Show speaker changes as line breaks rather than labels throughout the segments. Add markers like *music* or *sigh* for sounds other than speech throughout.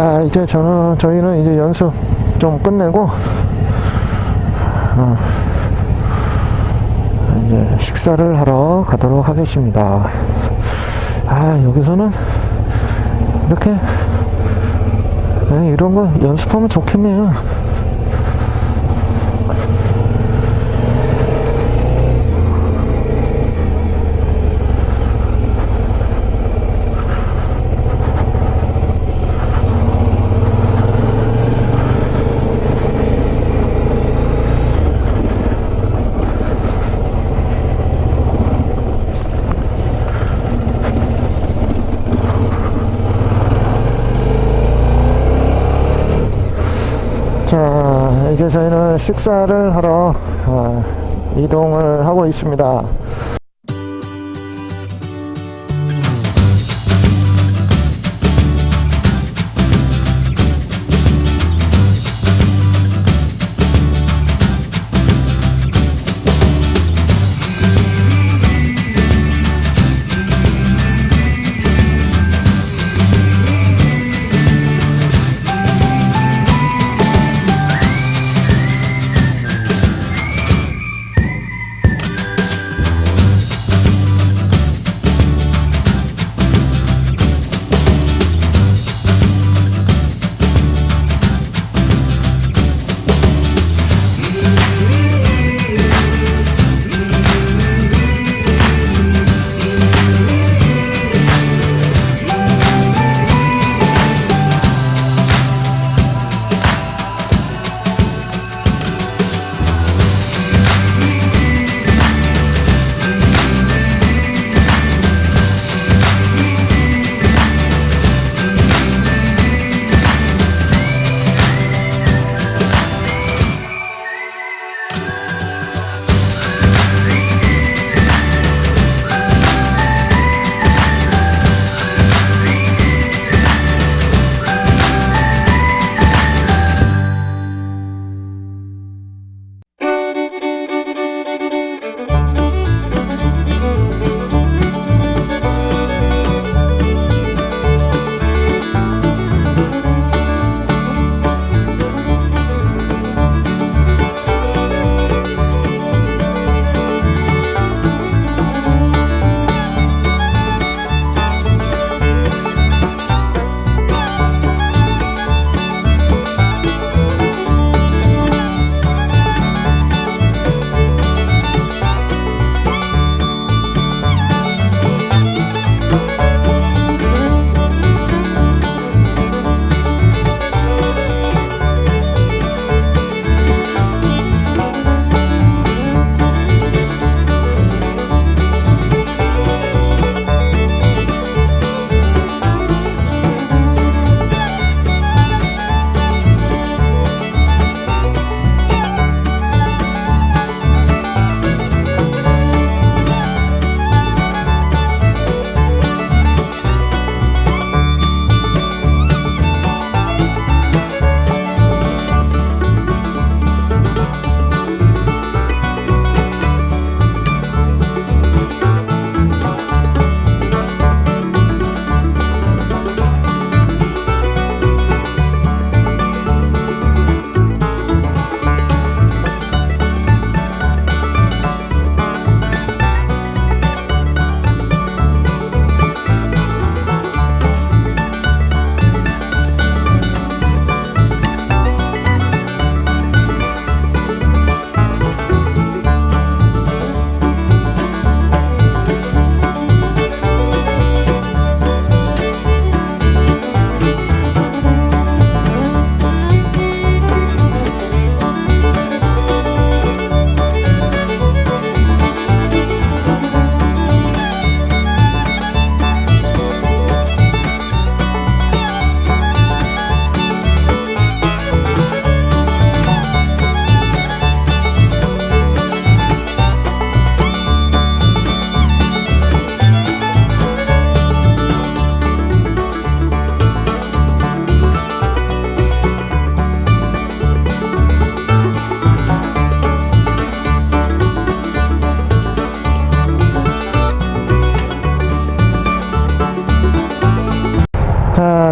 자, 이제 저는, 저희는 이제 연습 좀 끝내고, 어, 이제 식사를 하러 가도록 하겠습니다. 아, 여기서는 이렇게, 네, 이런 거 연습하면 좋겠네요. 자, 이제 저희는 식사를 하러 어, 이동을 하고 있습니다.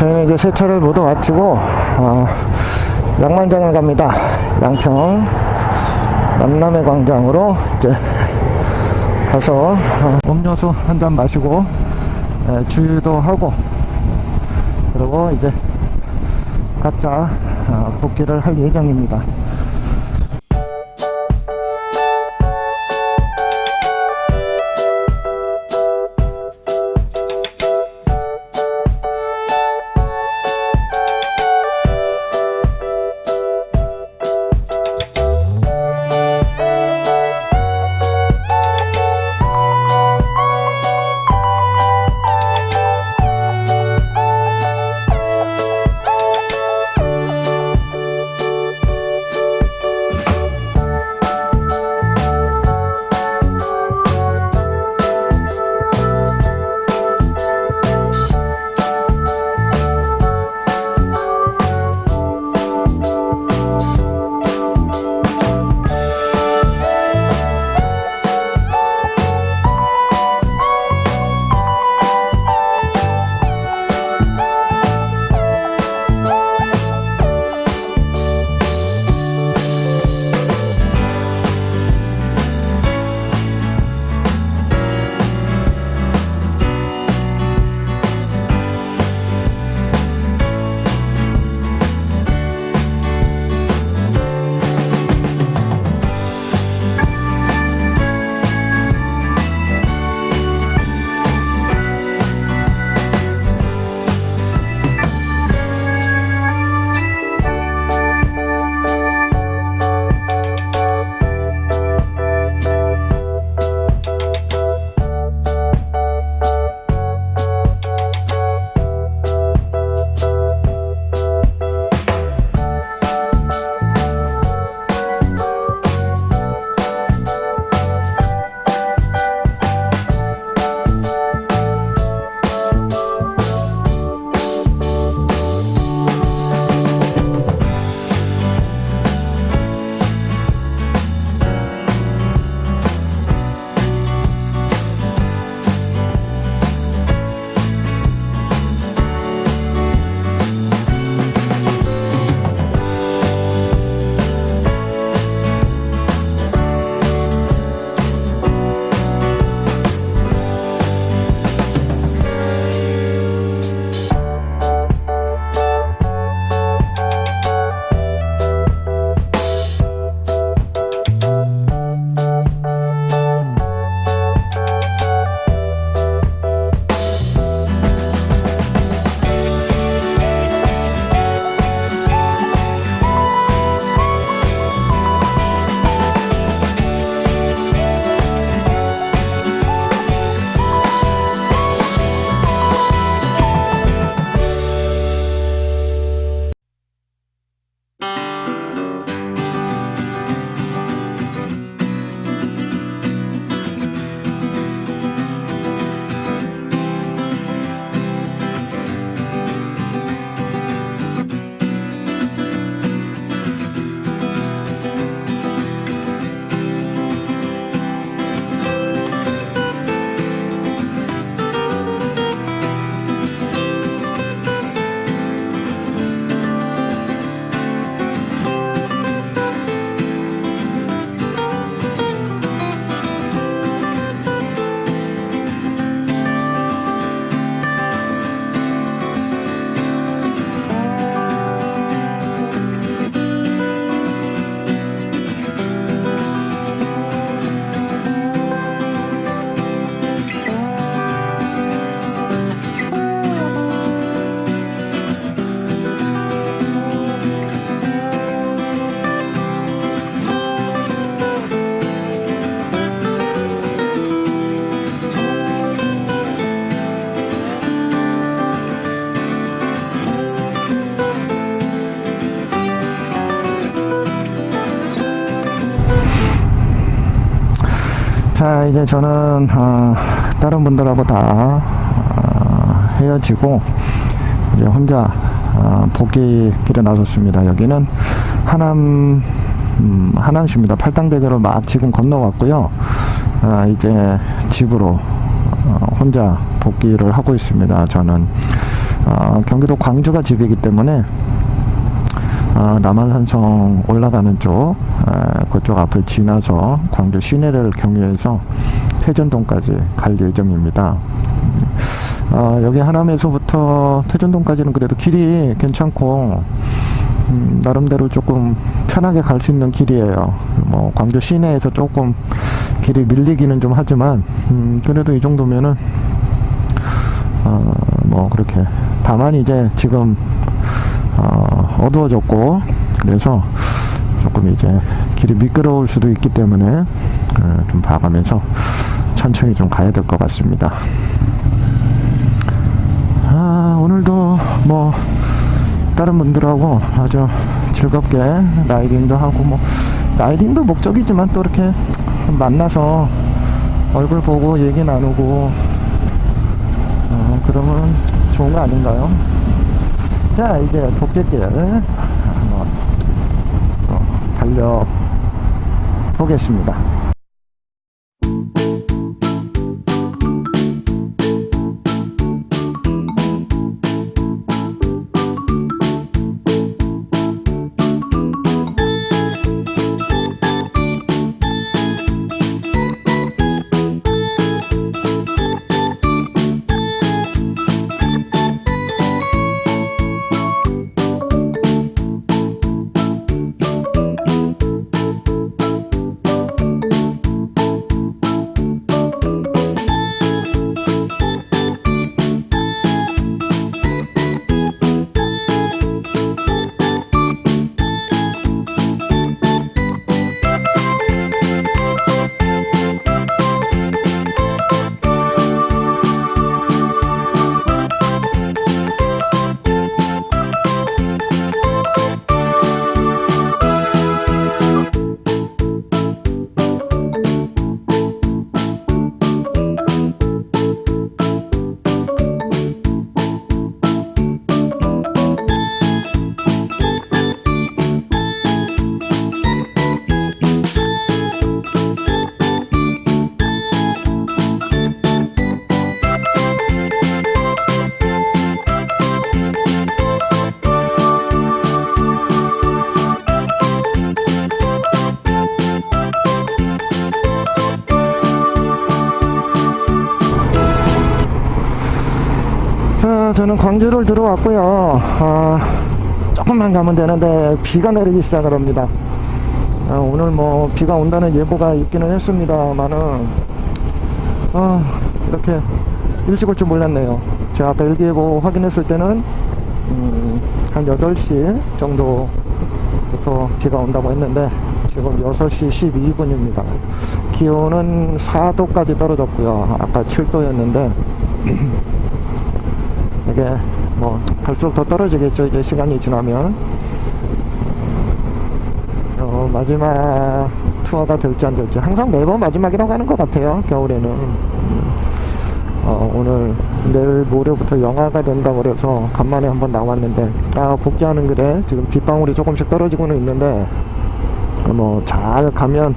저희는 이제 세차를 모두 마치고, 어, 양만장을 갑니다. 양평, 만남의 광장으로 이제 가서, 어, 음료수 한 잔 마시고, 에, 주유도 하고, 그리고 이제 각자 어, 복귀를 할 예정입니다. 이제 저는, 어, 다른 분들하고 다, 어, 헤어지고, 이제 혼자, 어, 복귀 길에 나섰습니다. 여기는 하남, 음, 하남시입니다. 팔당대교를 막 지금 건너왔고요. 아, 이제 집으로, 어, 혼자 복귀를 하고 있습니다. 저는. 어, 경기도 광주가 집이기 때문에 아, 남한산성 올라가는 쪽 아, 그쪽 앞을 지나서 광주 시내를 경유해서 태전동까지 갈 예정입니다. 아, 여기 하남에서부터 태전동까지는 그래도 길이 괜찮고 음, 나름대로 조금 편하게 갈 수 있는 길이에요. 뭐 광주 시내에서 조금 길이 밀리기는 좀 하지만 음, 그래도 이 정도면은 어, 뭐 그렇게 다만 이제 지금 어, 어두워졌고 그래서 조금 이제 길이 미끄러울 수도 있기 때문에 어, 좀 봐가면서 천천히 좀 가야 될 것 같습니다. 아, 오늘도 뭐 다른 분들하고 아주 즐겁게 라이딩도 하고 뭐 라이딩도 목적이지만 또 이렇게 만나서 얼굴 보고 얘기 나누고 어, 그러면 좋은 거 아닌가요? 자 이제 도깨길 한번 어, 달려 보겠습니다. 광주를 들어왔고요. 아, 조금만 가면 되는데 비가 내리기 시작을 합니다. 아, 오늘 뭐 비가 온다는 예보가 있기는 했습니다만은 아, 이렇게 일찍 올 줄 몰랐네요. 제가 일기예보 확인했을 때는 음, 한 8시 정도부터 비가 온다고 했는데 지금 6시 12분입니다. 기온은 4도까지 떨어졌고요. 아까 7도였는데 *clears throat* 이게 뭐 갈수록 더 떨어지겠죠. 이제 시간이 지나면. 어, 마지막 투어가 될지 안 될지. 항상 매번 마지막이라고 하는 것 같아요 겨울에는. 어, 오늘 내일 모레부터 영하가 된다고 그래서 간만에 한번 나왔는데 아 복귀하는 길에 지금 빗방울이 조금씩 떨어지고는 있는데 뭐 잘 가면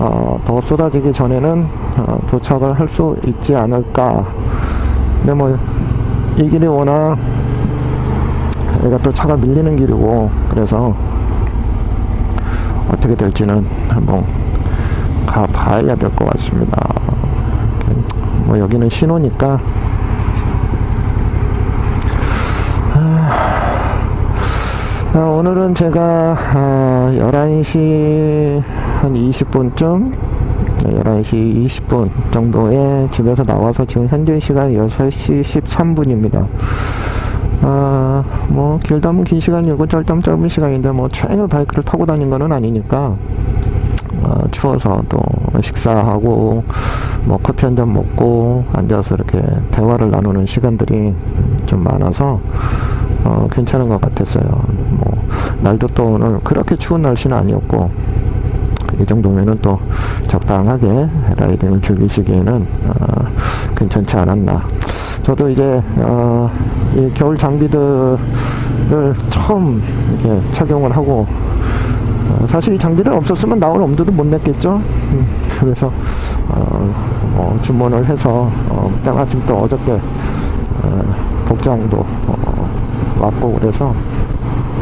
어, 더 쏟아지기 전에는 어, 도착을 할 수 있지 않을까. 근데 뭐 이 길이 워낙 얘가 또 차가 밀리는 길이고 그래서 어떻게 될지는 한번 가봐야 될 것 같습니다. 뭐 여기는 신호니까 아, 오늘은 제가 아, 11시 한 20분쯤 11시 20분 정도에 집에서 나와서 지금 현재 시간 6시 13분입니다. 아, 뭐, 길다면 긴 시간이고 짧다면 짧은 시간인데, 뭐, 최일 바이크를 타고 다닌 거는 아니니까, 아, 추워서 또 식사하고, 뭐, 커피 한 잔 먹고, 앉아서 이렇게 대화를 나누는 시간들이 좀 많아서, 어, 괜찮은 것 같았어요. 뭐, 날도 또 오늘 그렇게 추운 날씨는 아니었고, 이 정도면은 또 적당하게 라이딩을 즐기시기에는 어, 괜찮지 않았나. 저도 이제 어, 이 겨울 장비들을 처음 이렇게 착용을 하고 어, 사실 이 장비들 없었으면 나올 엄두도 못 냈겠죠. 음, 그래서 어, 뭐 주문을 해서 어, 때마침 또 어저께 어, 복장도 어, 왔고 그래서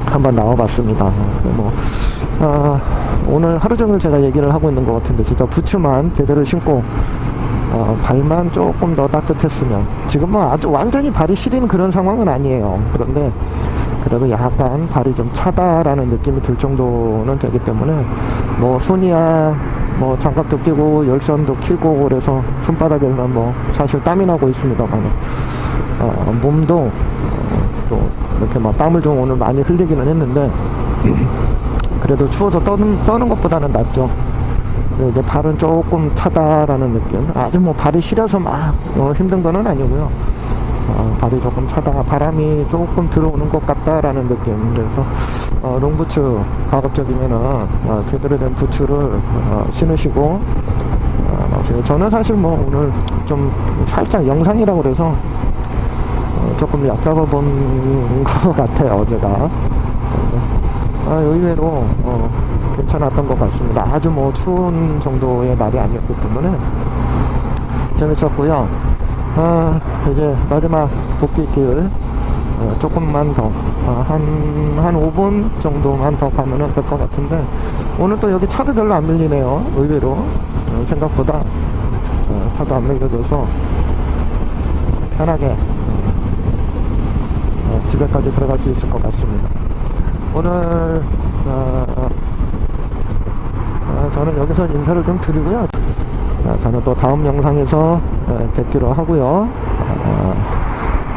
한번 나와봤습니다. 뭐 아, 오늘 하루 종일 제가 얘기를 하고 있는 것 같은데 진짜 부츠만 제대로 신고 어, 발만 조금 더 따뜻했으면 지금은 아주 완전히 발이 시린 그런 상황은 아니에요. 그런데 그래도 약간 발이 좀 차다라는 느낌이 들 정도는 되기 때문에 뭐 손이야 뭐 장갑도 끼고 열선도 끼고 그래서 손바닥에서는 뭐 사실 땀이 나고 있습니다만 어, 몸도 어, 또 이렇게 막 땀을 좀 오늘 많이 흘리기는 했는데 그래도 추워서 떠는, 떠는 것보다는 낫죠. 근데 이제 발은 조금 차다라는 느낌. 아주 뭐 발이 시려서 막 어, 힘든 거는 아니고요. 어, 발이 조금 차다, 바람이 조금 들어오는 것 같다라는 느낌. 그래서 어, 롱부츠 가급적이면은 어, 제대로 된 부츠를 어, 신으시고 어. 저는 사실 뭐 오늘 좀 살짝 영상이라고 그래서 어, 조금 얕잡아 본 *laughs* 것 같아요 어제가. 아, 의외로 어, 괜찮았던 것 같습니다. 아주 뭐 추운 정도의 날이 아니었기 때문에 재밌었고요. 아, 이제 마지막 복귀 길 어, 조금만 더, 어, 한, 한 5분 정도만 더 가면은 될 것 같은데, 오늘 또 여기 차도 별로 안 밀리네요. 의외로. 어, 생각보다, 어, 차도 안 밀려줘서, 편하게, 어, 집에까지 들어갈 수 있을 것 같습니다. 오늘 어, 어, 저는 여기서 인사를 좀 드리고요. 어, 저는 또 다음 영상에서 어, 뵙기로 하고요. 어,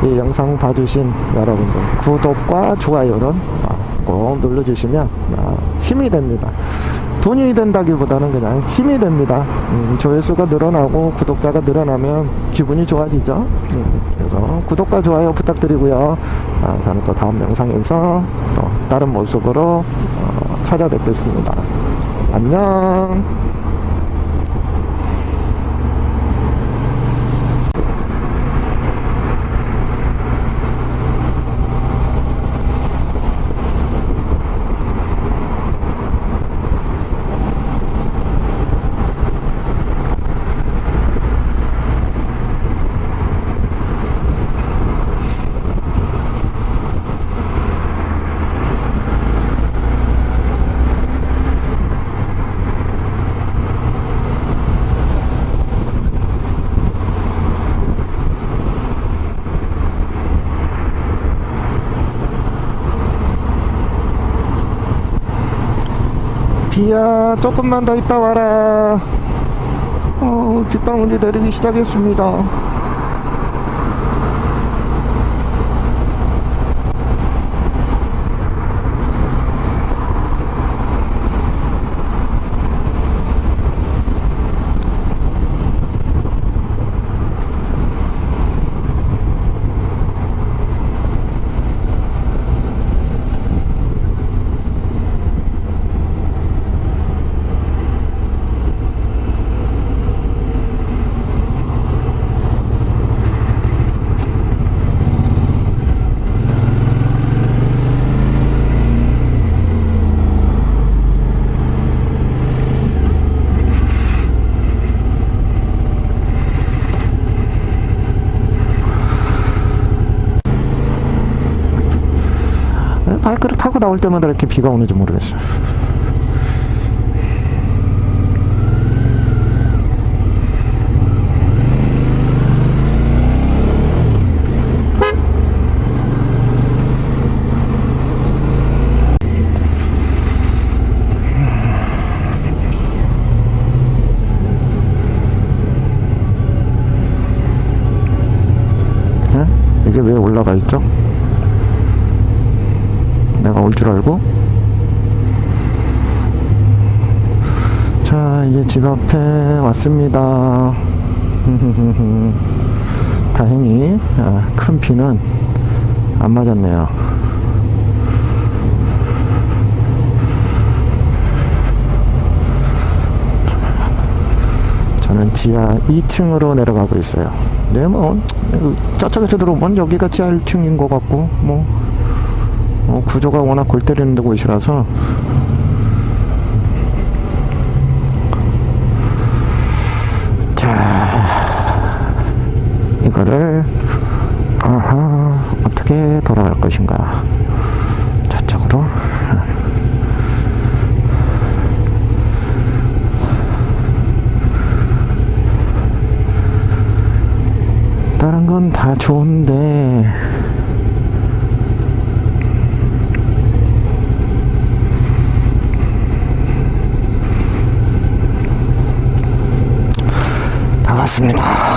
이 영상 봐주신 여러분들 구독과 좋아요는 어, 꼭 눌러주시면 어, 힘이 됩니다. 돈이 된다기보다는 그냥 힘이 됩니다. 음, 조회수가 늘어나고 구독자가 늘어나면 기분이 좋아지죠. 음, 그래서 구독과 좋아요 부탁드리고요. 아, 저는 또 다음 영상에서 또 다른 모습으로 어, 찾아뵙겠습니다. 안녕. 비야 조금만 더 있다 와라. 어, 빗방울이 내리기 시작했습니다. 타고 나올 때마다 이렇게 비가 오는지? 이게 왜 올라가 있죠? 내가 올 줄 알고. 자 이제 집 앞에 왔습니다. *laughs* 다행히 아, 큰 비는 안 맞았네요. 저는 지하 2층으로 내려가고 있어요. 네뭐 저쪽에서 들어오면 여기가 지하 1층인 것 같고 뭐 어, 구조가 워낙 골 때리는 데 곳이라서. 자 이거를 아하 어떻게 돌아갈 것인가. 저쪽으로. 다른 건 다 좋은데 다 왔습니다.